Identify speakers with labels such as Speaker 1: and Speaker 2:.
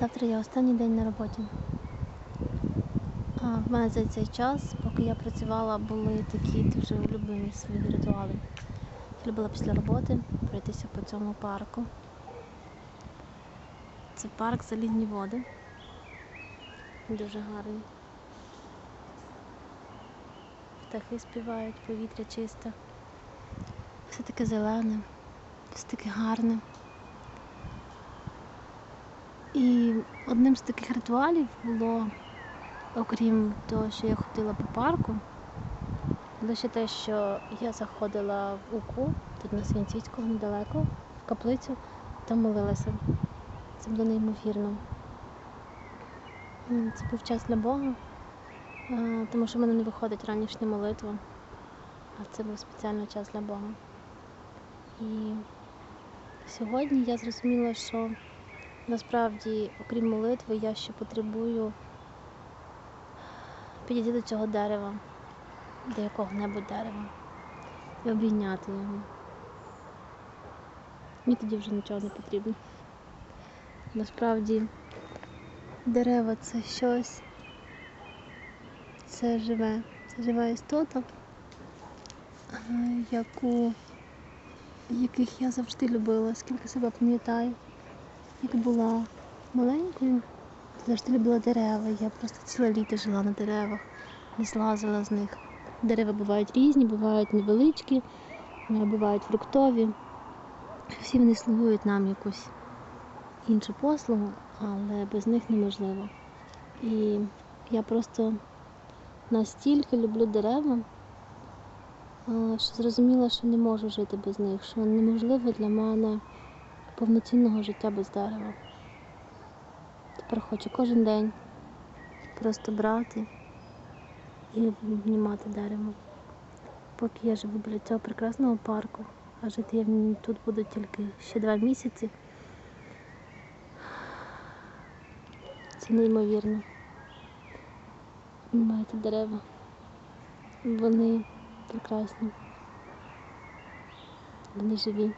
Speaker 1: Завтра я останній день на роботі. А в мене за цей час, поки я працювала, були такі дуже улюблені свої ритуали. Я любила після роботи пройтися по цьому парку. Це парк Залізні води. Дуже гарний. Птахи співають, повітря чисте. Все таке зелене, все таке гарне. І одним з таких ритуалів було, окрім того, що я ходила по парку, ще те, що я заходила в УКУ, тут на Свінцівського недалеко, в каплицю, там молилася. Це було неймовірно. Це був час для Бога, е, тому що в мене не виходить ранішня молитва, а це був спеціальний час для Бога. І сьогодні я зрозуміла, що насправді, окрім молитви, я ще потребую підійти до цього дерева, до якого-небудь дерева, і обійняти його. Мені тоді вже нічого не потрібно. Насправді дерева це щось, це живе, це жива істота, яку, яких я завжди любила, скільки себе пам'ятаю. Як була маленькою, завжди любила дерева. Я просто ціле літо жила на деревах, не злазила з них. Дерева бувають різні, бувають невеличкі, бувають фруктові. Всі вони слугують нам якусь іншу послугу, але без них неможливо. І я просто настільки люблю дерева, що зрозуміла, що не можу жити без них, що неможливо для мене повноцінного життя без дерева. Тепер хочу кожен день просто брати і обнімати дерево. Поки я живу біля цього прекрасного парку, а жити я тут буду тільки ще два місяці. Це неймовірно. Маєте дерева. Вони прекрасні. Вони живі.